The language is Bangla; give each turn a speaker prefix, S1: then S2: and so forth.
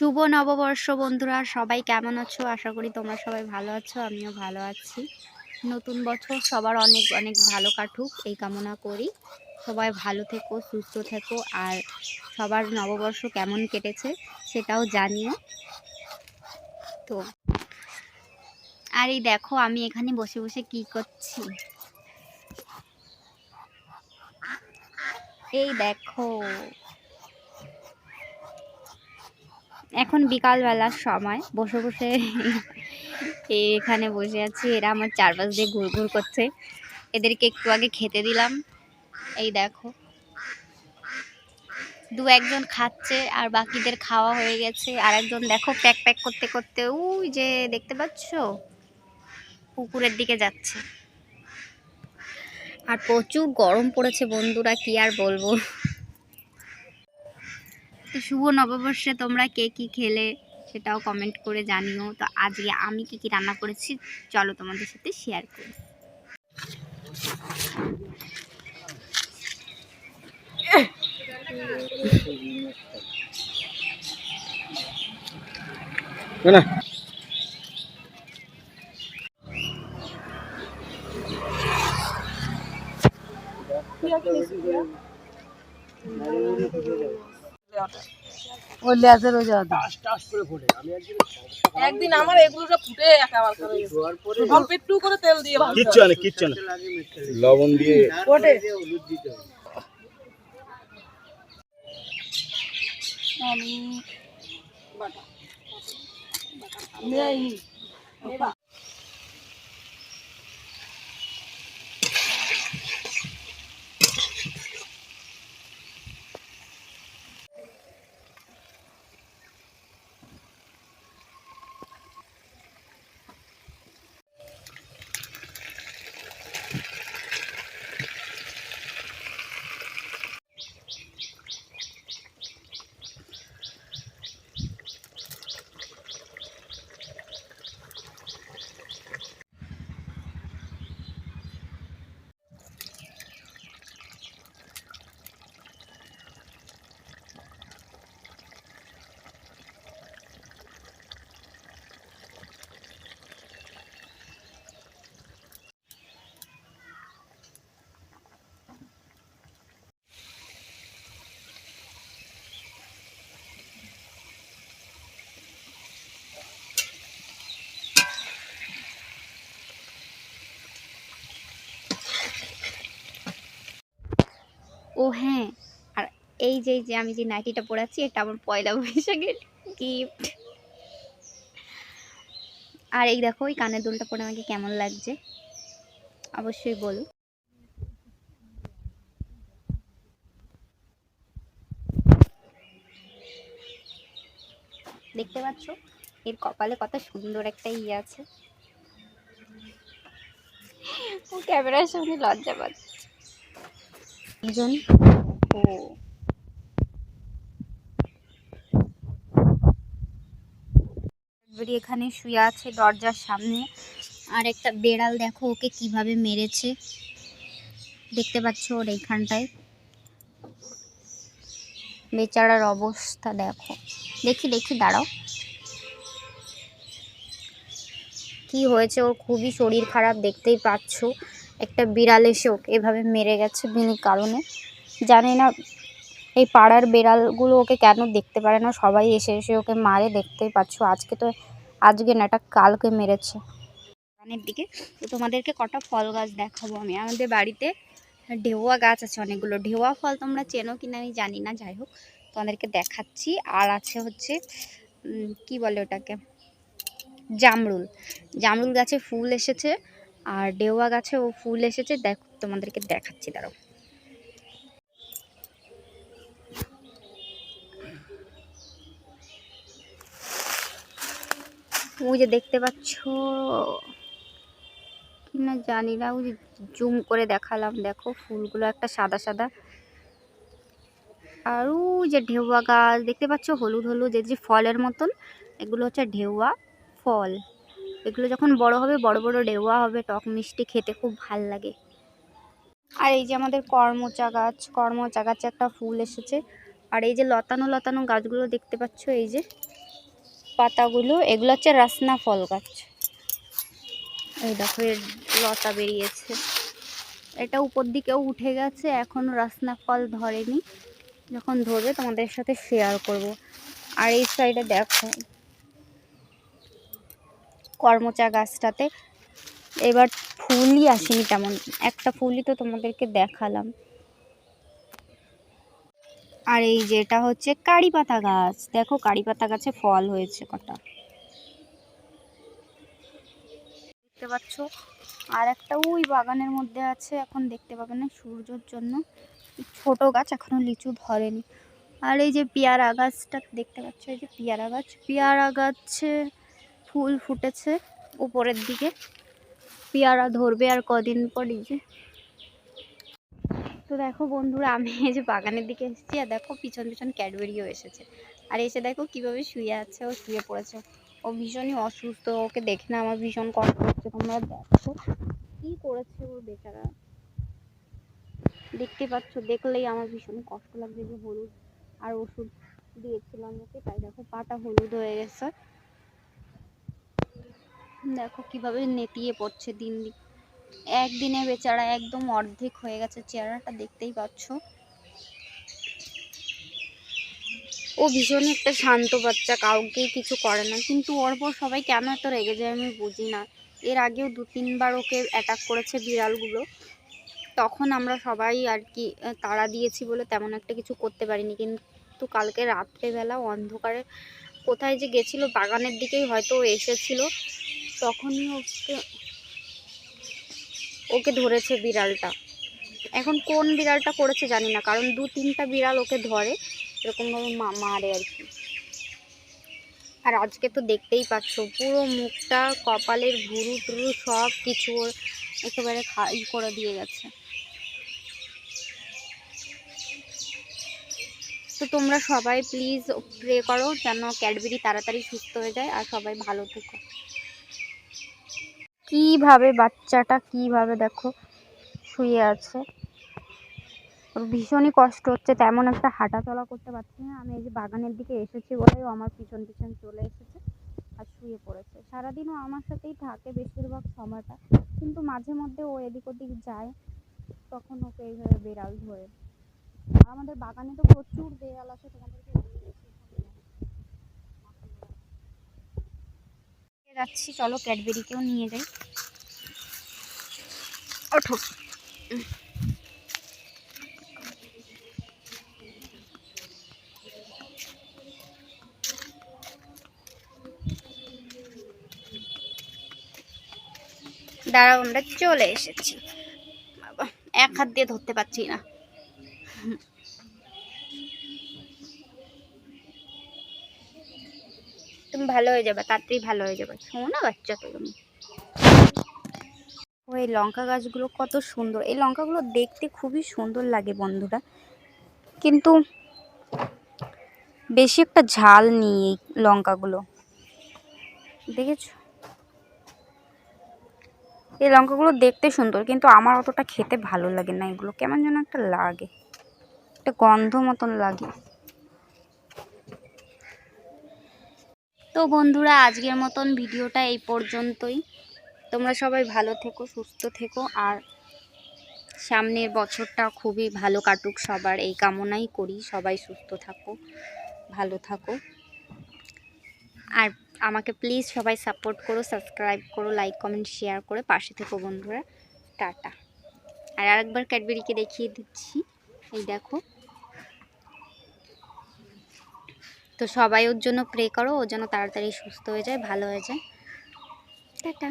S1: শুভ নববর্ষ বন্ধুরা, সবাই কেমন আছো? আশা করি তোমরা সবাই ভালো আছো, আমিও ভালো আছি। নতুন বছর সবার অনেক অনেক ভালো কাটুক, এই কামনা করি। সবাই ভালো থেকো, সুস্থ থেকো, আর সবার নববর্ষ কেমন কেটেছে সেটাও জানিও। তো, আর এই দেখো, আমি এখানে বসে বসে কি করছি? এই দেখো এখন বিকালবেলার সময়। বসে বসে এখানে বসে আছি। এরা আমার চারপাশ দিয়ে ঘুরঘুর করছে। এদেরকে একটু আগে খেতে দিলাম। এই দেখো। দু একজন খাচ্ছে আর বাকিদের খাওয়া হয়ে গেছে। আর একজন দেখো প্যাক প্যাক করতে করতে ওই যে দেখতে পাচ্ছ? পুকুরের দিকে যাচ্ছে। আর প্রচুর গরম পড়েছে বন্ধুরা, কি আর বলব? তো শুভ নববর্ষে তোমরা কে কি খেলে সেটাও কমেন্ট করে জানিও। তো আজকে আমি কি কি রান্না করেছি চলো তোমাদের সাথে শেয়ার করি।
S2: না।
S3: ওই লেজের ওই জায়গা
S4: একদিন আমার এগুলোটা ফুটে একেবারে করে অল্প একটু করে তেল দিয়ে
S2: কিচ্ছু না কিচ্ছু না লবণ দিয়ে
S4: ওঠে
S1: ও হ্যাঁ আর এই যে যে আমি যে নাইটিটা পরাচ্ছি এটা আমার পয়লা বৈশাখের গিফট আর এই দেখো, ওই কানের দুলটা পরে আমাকে কেমন লাগছে? অবশ্যই বলো। দেখতে পাচ্ছ? এর কপালে কত সুন্দর একটা ইয়ে আছে। ক্যামেরার সামনে লজ্জা পাচ্ছে। একজন ও এখানে শুয়ে আছে দরজার সামনে। আর একটা বেড়াল দেখো, ওকে কীভাবে মেরেছে। দেখতে পাচ্ছ ওর এইখানটায়। বেচারার অবস্থা দেখো। দেখি দেখি, দাঁড়াও। কি হয়েছে? ওর খুবই শরীর খারাপ, দেখতেই পাচ্ছ। একটা বিড়াল এসে ওকে এভাবে মেরে গেছে বিনি কারণে। জানি না এই পাড়ার বিড়ালগুলো ওকে কেন দেখতে পারে না, সবাই এসে এসে ওকে মারে, দেখতেই পাচ্ছ। আজকে তো, আজকে না, এটা কালকে মেরেছে। বাগানের দিকে। তো তোমাদেরকে কটা ফল গাছ দেখাবো আমি। আমাদের বাড়িতে ঢেউয়া গাছ আছে অনেকগুলো। ঢেউয়া ফল তোমরা চেনো কিনা আমি জানি না, যাই হোক। তোমাদেরকে দেখাচ্ছি। আর আছে হচ্ছে কি বলে ওটাকে? জামরুল। জামরুল গাছে ফুল এসেছে। আর ডেওয়া গাছে ও ফুল এসেছে, দেখ, তোমাদেরকে দেখাচ্ছি, দাঁড়াও। ওই যে দেখতে পাচ্ছ, কি না জানি না, ওই জুম করে দেখালাম, দেখো, ফুলগুলো একটা সাদা সাদা। আর ওই যে ঢেউয়া গাছ, দেখতে পাচ্ছ, হলুদ হলুদ যে ফলের মতন, এগুলো হচ্ছে ঢেউয়া ফল। এগুলো যখন বড় হবে, বড় বড় ডেওয়া হবে, টক মিষ্টি খেতে খুব ভালো লাগে। আর এই যে আমাদের কর্মচা গাছ, কর্মচা গাছে একটা ফুল এসেছে। আর এই যে লতানো লতানো গাছগুলো দেখতে পাচ্ছ, এই যে পাতাগুলো, এগুলো হচ্ছে রাসনা ফল গাছ। এই দেখো, এর লতা বেরিয়েছে। এটা উপর দিকেও উঠে গেছে এখনও রাসনা ফল ধরেনি। যখন ধরবে তোমাদের সাথে শেয়ার করব। আর এই সাইডে দেখো কর্মচা গাছটাতে। এবার ফুলই আসেনি তেমন। একটা ফুলই তো তোমাদেরকে দেখালাম। আর এই যেটা হচ্ছে কারি পাতা গাছ। দেখো কারি পাতা গাছে ফল হয়েছে কটা। দেখতে পাচ্ছ? আর একটা ওই বাগানের মধ্যে আছে, এখন দেখতে পাবে না সূর্যর জন্য। ছোট গাছ এখনও লিচু ধরেনি। আর এই যে পেয়ারা গাছটা, দেখতে পাচ্ছ? এই যে পেয়ারা গাছ। পেয়ারা গাছে ফুল ফুটেছে উপরের দিকে। পেয়ারা ধরবে আর কদিন পর যে। তো দেখো বন্ধুরা, আমি এই যে বাগানের দিকে এসেছি আর দেখো পিছন পিছন ক্যাডবেরিও এসেছে। আর এসে দেখো কীভাবে শুয়ে আছে ও, শুয়ে পড়েছে। ও ভীষণই অসুস্থ, ওকে দেখে না আমার ভীষণ কষ্ট হচ্ছে। তোমরা দেখো কী করেছে ওর বেচারা। দেখতে পাচ্ছ, দেখলেই আমার ভীষণ কষ্ট লাগছে যে হলুদ আর ওষুধ দিয়েছিলাম ওকে, তাই দেখো পাটা হলুদ হয়ে গেছে। দেখো কীভাবে নেতিয়ে পড়ছে দিন দিন একদিনে বেচারা একদম অর্ধেক হয়ে গেছে চেহারাটা দেখতেই পাচ্ছ। ও ভীষণ একটা শান্ত বাচ্চা, কাউকেই কিছু করে না। কিন্তু ওর পর সবাই কেন এত রেগে যায় আমি বুঝি না। এর আগেও দু তিনবার ওকে অ্যাটাক করেছে বিড়ালগুলো। তখন আমরা সবাই আর কি তাড়া দিয়েছি বলে তেমন একটা কিছু করতে পারিনি। কিন্তু কালকে রাত্রেবেলা অন্ধকারে কোথায় যে গেছিল বাগানের দিকেই হয়তো এসেছিল। তখনই ওকে ওকে ধরেছে বিড়ালটা। এখন কোন বিড়ালটা করেছে জানি না, কারণ দু তিনটা বিড়াল ওকে ধরে এরকমভাবে মারে আর কি। আর আজকে তো দেখতেই পাচ্ছ, পুরো মুখটা, কপালের ভুরু টুরু সব কিছু ওর একেবারে খাই করে দিয়ে গেছে। তো তোমরা সবাই প্লিজ প্রে করো যেন ক্যাডবেরি তাড়াতাড়ি সুস্থ হয়ে যায়, আর সবাই ভালো থেকো। কীভাবে বাচ্চাটা কীভাবে দেখো শুয়ে আছে। ওর ভীষণই কষ্ট হচ্ছে, তেমন একটা হাঁটা চলা করতে পারছি না। আমি এই যে বাগানের দিকে এসেছি বলেই আমার পিছন পিছন চলে এসেছে আর শুয়ে পড়েছে। সারাদিনও আমার সাথেই থাকে বেশিরভাগ সময়টা, কিন্তু মাঝে মধ্যে ও এদিক ওদিক যায়, তখন ওকে এইভাবে বেড়াল ধরে। আমাদের বাগানে তো প্রচুর বেড়াল আছে, তোমাদেরকে যাচ্ছি, চলো ক্যাডবেরিকেও নিয়ে যাই। ওঠো। দাঁড়াও, আমরা চলে এসেছি। বাবা, এক হাত দিয়ে ধরতে পারছি না। তুমি ভালো হয়ে যাবে, তাড়াতাড়ি ভালো হয়ে যাবে। শোনো বাচ্চা তুমি। ও, এই লঙ্কা গাছগুলো কত সুন্দর। এই লঙ্কাগুলো দেখতে খুবই সুন্দর লাগে বন্ধুরা। কিন্তু বেশি একটা ঝাল এই লঙ্কাগুলো। দেখেছ? এই লঙ্কাগুলো দেখতে সুন্দর, কিন্তু আমার অতটা খেতে ভালো লাগে না এগুলো। কেমন যেন একটা লাগে। একটা গন্ধ মতন লাগে। তো বন্ধুরা, আজকের মতন ভিডিওটা এই পর্যন্তই। তোমরা সবাই ভালো থেকো, সুস্থ থেকো, আর সামনের বছরটা খুবই ভালো কাটুক, সবার এই কামনাই করি। সবাই সুস্থ থাকো, ভালো থাকো। আর আমাকে প্লিজ সবাই সাপোর্ট করো সাবস্ক্রাইব করো লাইক কমেন্ট শেয়ার করে পাশে থেকো বন্ধুরা। টাটা। আর আরেকবার ক্যাডবেরিকে দেখিয়ে দিচ্ছি। এই দেখো। তো সবাই ওর জন্য প্রে করো, ও যেন তাড়াতাড়ি সুস্থ হয়ে যায়, ভালো হয়ে যায়। টাটা।